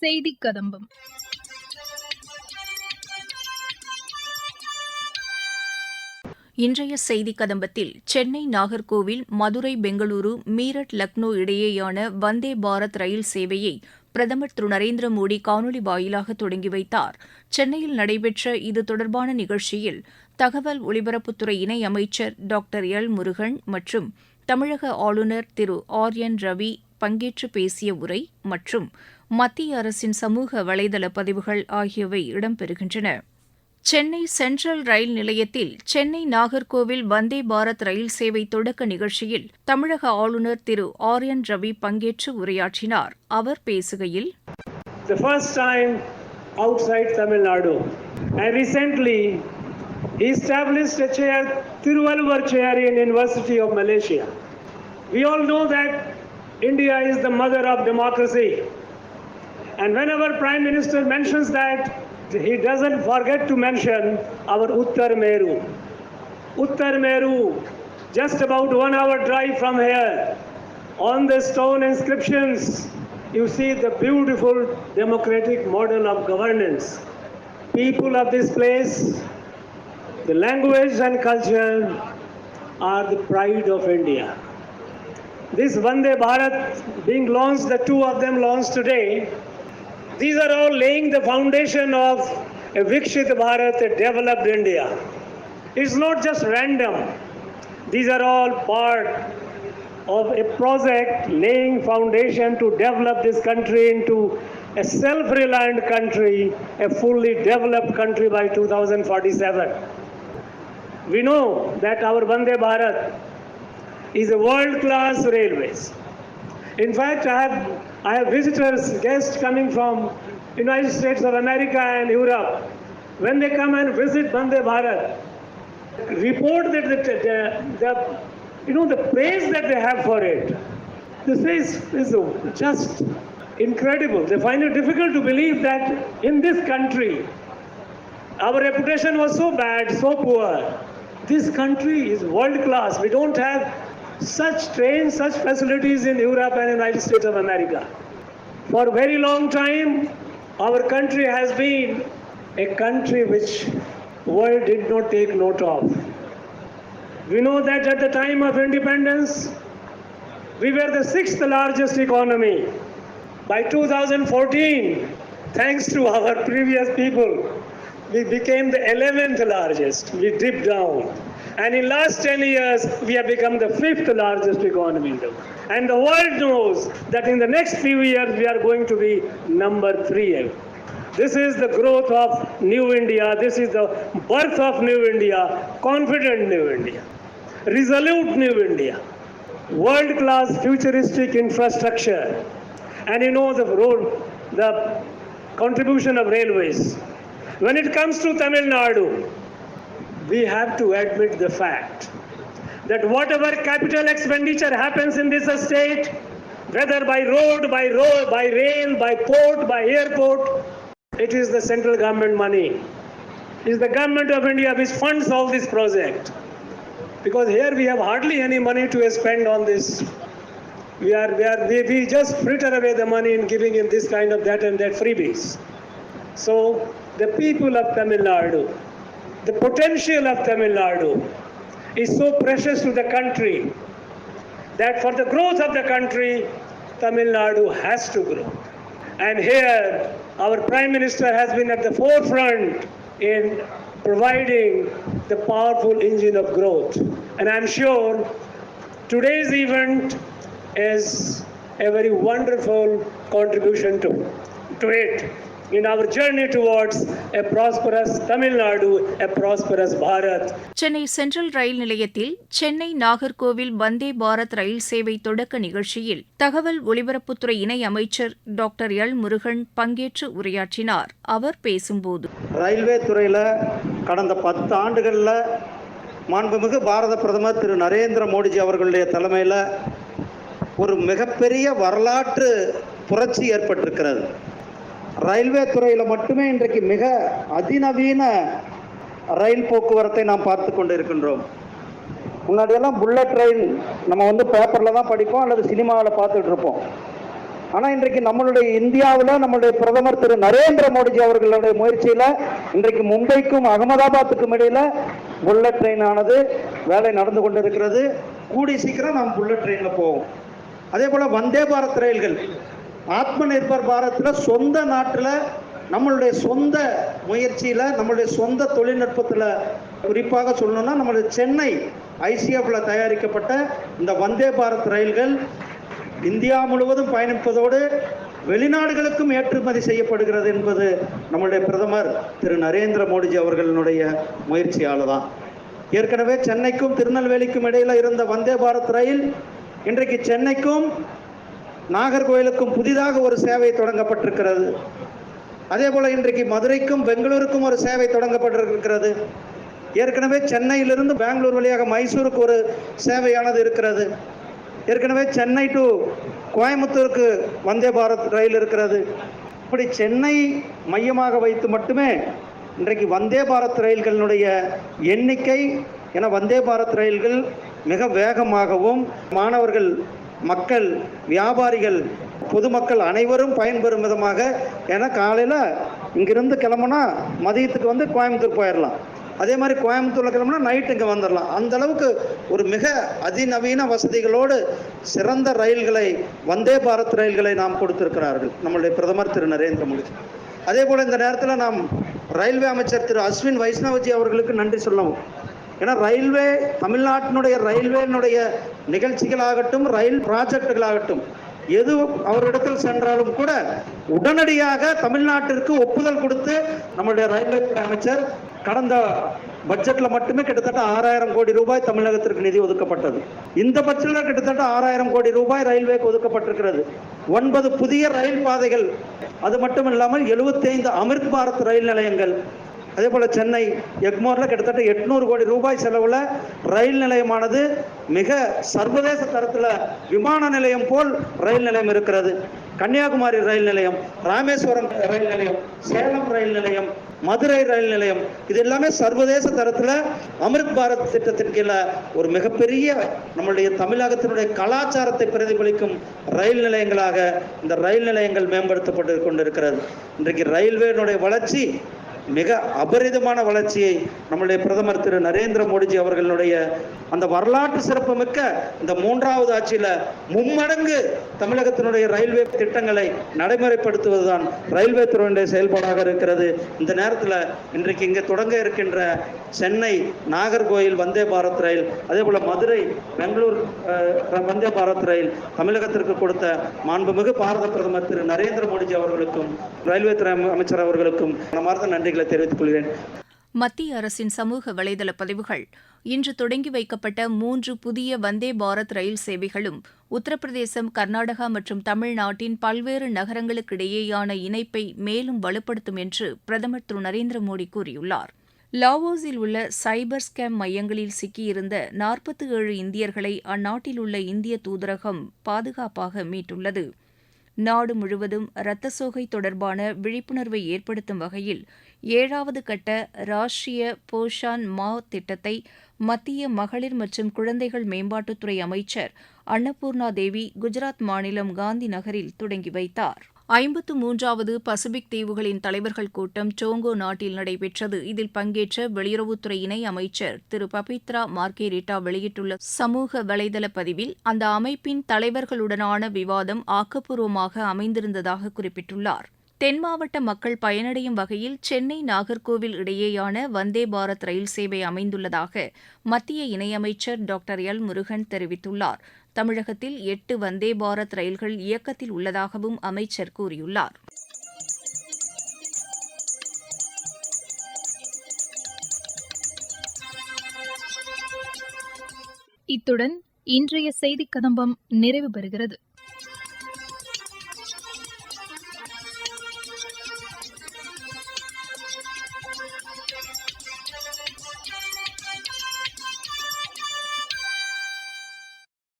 செய்தி கதம்பம். இன்றைய செய்தி கதம்பத்தில் சென்னை நாகர்கோவில் மதுரை பெங்களூரு மீரட் லக்னோ இடையேயான வந்தே பாரத் ரயில் சேவையை பிரதமர் திரு. நரேந்திர மோடி காணொலி வாயிலாக தொடங்கி வைத்தார். சென்னையில் நடைபெற்ற இது தொடர்பான நிகழ்ச்சியில் தகவல் ஒலிபரப்புத்துறை இணை அமைச்சர் டாக்டர் எல். முருகன் மற்றும் தமிழக ஆளுநர் திரு. ஆர். என். ரவி பங்கேற்று பேசிய உரை மற்றும் மத்திய அரசின் சமூக வலைதள பதிவுகள் ஆகியவை இடம்பெறுகின்றன சென்னை சென்ட்ரல் ரயில் நிலையத்தில் சென்னை நாகர்கோவில் வந்தே பாரத் ரயில் சேவை தொடக்க நிகழ்ச்சியில் தமிழக ஆளுநர் திரு ஆர் என் ரவி பங்கேற்று உரையாற்றினார் அவர் பேசுகையில் the first time outside Tamil Nadu. And recently, he established a chair, Thiruvalluvar chair in University of Malaysia. We all know that India is the mother of democracy. And whenever Prime Minister mentions that, he doesn't forget to mention our Uttar Meru. Uttar Meru, just about one hour drive from here, on the stone inscriptions, you see the beautiful democratic model of governance. People of this place, the language and culture are the pride of India. This Vande Bharat being launched, the two of them launched today, these are all laying the foundation of a Vikshit Bharat, a developed India. It's not just random. These are all part of a project laying foundation to develop this country into a self-reliant country, a fully developed country by 2047. We know that our Vande Bharat is a world-class railways. In fact, I have, I have visitors, guests coming from United States of America and Europe. When they come and visit Bande Bharat, report that the, the, the you know the praise that they have for it. This is, is just incredible. They find it difficult to believe that in this country, our reputation was so bad, so poor. This country is world class. We don't have such trains, such facilities in Europe and United States of America. For a very long time, our country has been a country which world did not take note of. We know that at the time of independence, we were the sixth largest economy. By 2014, thanks to our previous people, we became the 11th largest. We dipped down. And in last 10 years, we have become the fifth largest economy in the world. And the world knows that in the next few years, we are going to be number three. This is the growth of New India. This is the birth of New India, confident New India, resolute New India, world class futuristic infrastructure. And you know the role, the contribution of railways. When it comes to Tamil Nadu, we have to admit the fact that whatever capital expenditure happens in this state, whether by road, by road, by rail, by port, by airport, it is the central government money. It is the government of India which funds all this project. Because here we have hardly any money to spend on this. We are, we are, we, we just fritter away the money in giving him this kind of that and that freebies. So the people of Tamil Nadu, the potential of Tamil Nadu is so precious to the country that for the growth of the country, Tamil Nadu has to grow. And here, our Prime Minister has been at the forefront in providing the powerful engine of growth. And I'm sure today's event is a very wonderful contribution to, to it in our journey towards a prosperous Tamil Nadu, a prosperous Bharat. Chennai central ரயில் நிலையத்தில் சென்னை நாகர்கோவில் வந்தே பாரத் ரயில் சேவை தொடக்க நிகழ்ச்சியில் தகவல் ஒலிபரப்புத்துறை இணை அமைச்சர் doctor L Murugan பங்கேற்று உரையாற்றினார் அவர் பேசும்போது ரயில்வே துறையில் கடந்த பத்து ஆண்டுகளில் மாண்புமிகு பாரத பிரதமர் திரு நரேந்திர மோடிஜி அவர்களுடைய தலைமையில் ஒரு மிகப்பெரிய வரலாற்று புரட்சி ஏற்பட்டிருக்கிறது ரயில்வே துறையில் மட்டுமே இன்றைக்கு மிக அதிநவீன ரயில் போக்குவரத்தை நாம் பார்த்து கொண்டு இருக்கின்றோம் முன்னாடியெல்லாம் புல்லட் ரயில் நம்ம வந்து பேப்பரில் தான் படிப்போம் அல்லது சினிமாவில் பார்த்துட்டு இருப்போம். ஆனால் இன்றைக்கு நம்மளுடைய இந்தியாவில் நம்மளுடைய பிரதமர் திரு நரேந்திர மோடிஜி அவர்களுடைய முயற்சியில் இன்றைக்கு மும்பைக்கும் அகமதாபாத்துக்கும் இடையில் புல்லட் ட்ரெயின் ஆனது வேலை நடந்து கொண்டிருக்கிறது. கூடி சீக்கிரம் நாம் புல்லட் ட்ரெயினில் போவோம். அதே போல் வந்தே பாரத் ரயில்கள். ஆத்ம நிர்பர் பாரத்தில் சொந்த நாட்டில் நம்மளுடைய சொந்த முயற்சியில் நம்மளுடைய சொந்த தொழில்நுட்பத்தில் குறிப்பாக சொல்லணும்னா நம்மளுடைய சென்னை ஐசிஎஃப்ல தயாரிக்கப்பட்ட இந்த வந்தே பாரத் ரயில்கள் இந்தியா முழுவதும் பயணிப்பதோடு வெளிநாடுகளுக்கும் ஏற்றுமதி செய்யப்படுகிறது என்பது நம்மளுடைய பிரதமர் திரு. நரேந்திர மோடிஜி அவர்களினுடைய முயற்சியால் தான். ஏற்கனவே சென்னைக்கும் திருநெல்வேலிக்கும் இடையில் இருந்த வந்தே பாரத் ரயில் இன்றைக்கு சென்னைக்கும் நாகர்கோயிலுக்கும் புதிதாக ஒரு சேவை தொடங்கப்பட்டிருக்கிறது. அதே போல இன்றைக்கு மதுரைக்கும் பெங்களூருக்கும் ஒரு சேவை தொடங்கப்பட்டிருக்கிறது. ஏற்கனவே சென்னையிலிருந்து பெங்களூர் வழியாக மைசூருக்கு ஒரு சேவையானது இருக்கிறது. ஏற்கனவே சென்னை டு கோயம்புத்தூருக்கு வந்தே பாரத் ரயில் இருக்கிறது. இப்படி சென்னை மையமாக வைத்து மட்டுமே இன்றைக்கு வந்தே பாரத் ரயில்களினுடைய எண்ணிக்கை என வந்தே பாரத் ரயில்கள் மிக வேகமாகவும் மாணவர்கள் மக்கள் வியாபாரிகள் பொதுமக்கள் அனைவரும் பயன்பெறும் விதமாக ஏன்னா காலையில் இங்கிருந்து கிளம்புனா மதியத்துக்கு வந்து கோயம்புத்தூர் போயிடலாம் அதே மாதிரி கோயம்புத்தூரில் கிளம்புனா நைட் இங்கே வந்துடலாம் அந்த அளவுக்கு ஒரு மிக அதிநவீன வசதிகளோடு சிறந்த ரயில்களை வந்தே பாரத் ரயில்களை நாம் கொடுத்திருக்கிறார்கள் நம்மளுடைய பிரதமர் திரு நரேந்திர மோடி. அதே போல் இந்த நேரத்தில் நாம் ரயில்வே அமைச்சர் திரு அஸ்வின் வைஷ்ணவஜி அவர்களுக்கு நன்றி சொல்லவும். ஏன்னா ரயில்வே தமிழ்நாட்டினுடைய ரயில்வேனுடைய நிகழ்ச்சிகளாகட்டும் ரயில் ப்ராஜெக்டுகளாகட்டும் எது அவரிடத்தில் சென்றாலும் கூட உடனடியாக தமிழ்நாட்டிற்கு ஒப்புதல் கொடுத்து நம்மளுடைய ரயில்வே துறை அமைச்சர் கடந்த பட்ஜெட்ல மட்டுமே கிட்டத்தட்ட ஆறாயிரம் கோடி ரூபாய் தமிழகத்திற்கு நிதி ஒதுக்கப்பட்டது. இந்த பட்ஜெட்ல கிட்டத்தட்ட ஆறாயிரம் கோடி ரூபாய் ரயில்வேக்கு ஒதுக்கப்பட்டிருக்கிறது. ஒன்பது புதிய ரயில் பாதைகள் அது மட்டும் இல்லாமல் 75 அமிர்த் பாரத் ரயில் நிலையங்கள் அதே போல் சென்னை எக்மோரில் கிட்டத்தட்ட எட்நூறு கோடி ரூபாய் செலவில் ரயில் நிலையமானது மிக சர்வதேச தரத்தில் விமான நிலையம் போல் ரயில் நிலையம் இருக்கிறது. கன்னியாகுமரி ரயில் நிலையம் ராமேஸ்வரம் ரயில் நிலையம் சேலம் ரயில் நிலையம் மதுரை ரயில் நிலையம் இது எல்லாமே சர்வதேச தரத்தில் அமிர்த் பாரத் திட்டத்தின் கீழே ஒரு மிகப்பெரிய நம்மளுடைய தமிழகத்தினுடைய கலாச்சாரத்தை பிரதிபலிக்கும் ரயில் நிலையங்களாக இந்த ரயில் நிலையங்கள் மேம்படுத்தப்பட்டு கொண்டிருக்கிறது. இன்றைக்கு ரயில்வேனுடைய வளர்ச்சி மிக அபரிதமான வளர்ச்சியை நம்முடைய பிரதமர் திரு நரேந்திர மோடிஜி அவர்களுடைய அந்த வரலாற்று சிறப்புமிக்க இந்த மூன்றாவது ஆட்சியில் மும்மடங்கு தமிழகத்தினுடைய ரயில்வே திட்டங்களை நடைமுறைப்படுத்துவதுதான் ரயில்வே துறையினுடைய செயல்பாடாக இருக்கிறது. இந்த நேரத்தில் இன்றைக்கு இங்கே தொடங்க இருக்கின்ற சென்னை நாகர்கோயில் வந்தே பாரத் ரயில் அதே போல் மதுரை பெங்களூர் வந்தே பாரத் ரயில் தமிழகத்திற்கு கொடுத்த மாண்புமிகு பாரத பிரதமர் திரு நரேந்திர மோடிஜி அவர்களுக்கும் ரயில்வே துறை அமைச்சர் அவர்களுக்கும் மனமார்ந்த நன்றிகள். தெரிவித்துக் கொள்கிறேன். மத்திய அரசின் சமூக வலைதள பதிவுகள். இன்று தொடங்கி வைக்கப்பட்ட மூன்று புதிய வந்தே பாரத் ரயில் சேவைகளும் உத்தரப்பிரதேசம் கர்நாடகா மற்றும் தமிழ்நாட்டின் பல்வேறு நகரங்களுக்கிடையேயான இணைப்பை மேலும் வலுப்படுத்தும் என்று பிரதமர் திரு நரேந்திர மோடி கூறியுள்ளார். லாவோஸில் உள்ள சைபர் ஸ்கேம் மையங்களில் சிக்கியிருந்த நாற்பத்தி ஏழு இந்தியர்களை அந்நாட்டில் உள்ள இந்திய தூதரகம் பாதுகாப்பாக மீட்டுள்ளது. நாடு முழுவதும் இரத்த சோகை தொடர்பான விழிப்புணர்வை ஏற்படுத்தும் வகையில் ஏழாவது கட்ட ராஷ்டிரிய போஷான் மா திட்டத்தை மத்திய மகளிர் மற்றும் குழந்தைகள் மேம்பாட்டுத்துறை அமைச்சர் அன்னபூர்ணா தேவி குஜராத் மாநிலம் காந்தி நகரில் தொடங்கி வைத்தார். ஐம்பத்து மூன்றாவது பசிபிக் தீவுகளின் தலைவர்கள் கூட்டம் டோங்கோ நாட்டில் நடைபெற்றது. இதில் பங்கேற்ற வெளியுறவுத்துறை இணை அமைச்சர் திரு பபித்ரா மார்கெரிட்டா வெளியிட்டுள்ள சமூக வலைதள பதிவில் அந்த அமைப்பின் தலைவர்களுடனான விவாதம் ஆக்கப்பூர்வமாக அமைந்திருந்ததாக குறிப்பிட்டுள்ளார். தென் மாவட்ட மக்கள் பயனடையும் வகையில் சென்னை நாகர்கோவில் இடையேயான வந்தே பாரத் ரயில் சேவை அமைந்துள்ளதாக மத்திய இணையமைச்சர் டாக்டர் எல் முருகன் தெரிவித்துள்ளார். தமிழகத்தில் எட்டு வந்தே பாரத் ரயில்கள் இயக்கத்தில் உள்ளதாகவும் அமைச்சர் கூறியுள்ளார். இத்துடன் இன்றைய செய்தி கதம்பம் நிறைவு பெறுகிறது.